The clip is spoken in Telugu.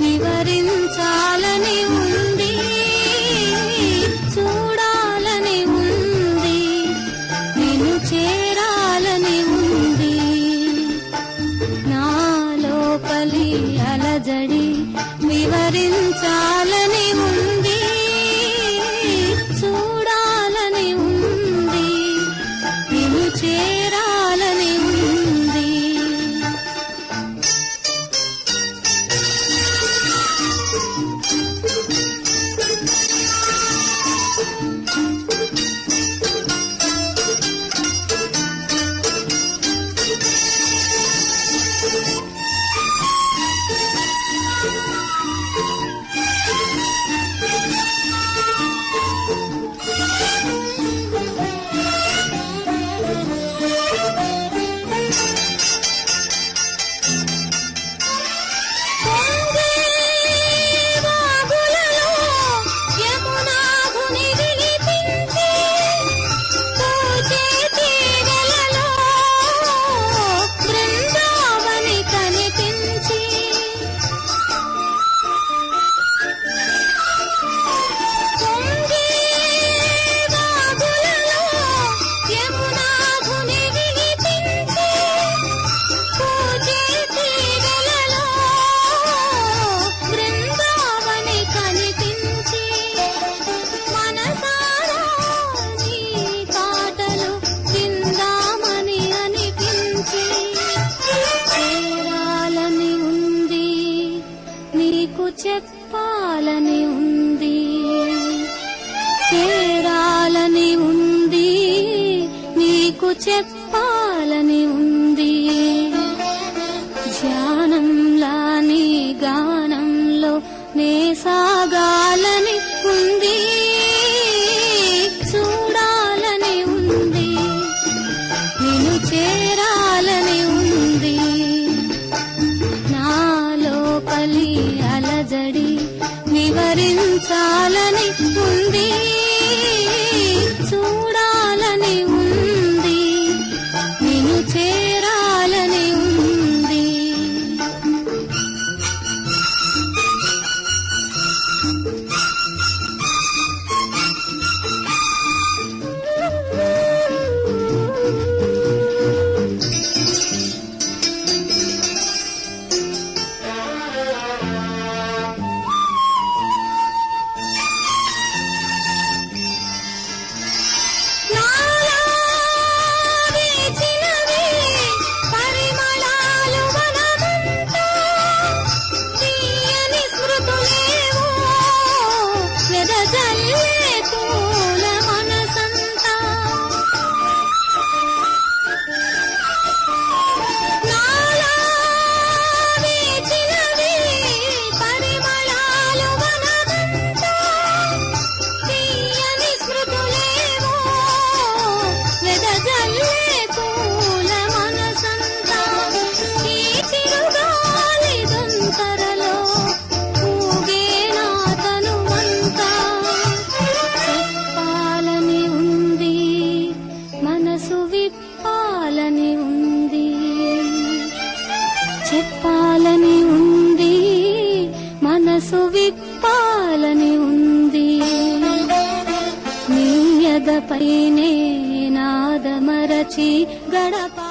వివరించాలని ఉంది చూడాలని ఉంది నేను చేరాలని ఉంది. లోపలి అలజడి వివరించాలని ఉంది చెప్పాలని ఉంది చేరాలని ఉంది నీకు చెప్పాలని ఉంది అలజడి వివరించాలని ఉంది. వెదజల్లే పూల మనసంతా. ఈ చిరుగాలి దొంతరలో ఊగే నా తనువంతా చెప్పాలని ఉంది మనసు విప్పాలని ఉంది. చెప్పాలని ఉంది మనసు విప్పాలని ఉంది. నీయదపైనే नादमरचि गणपा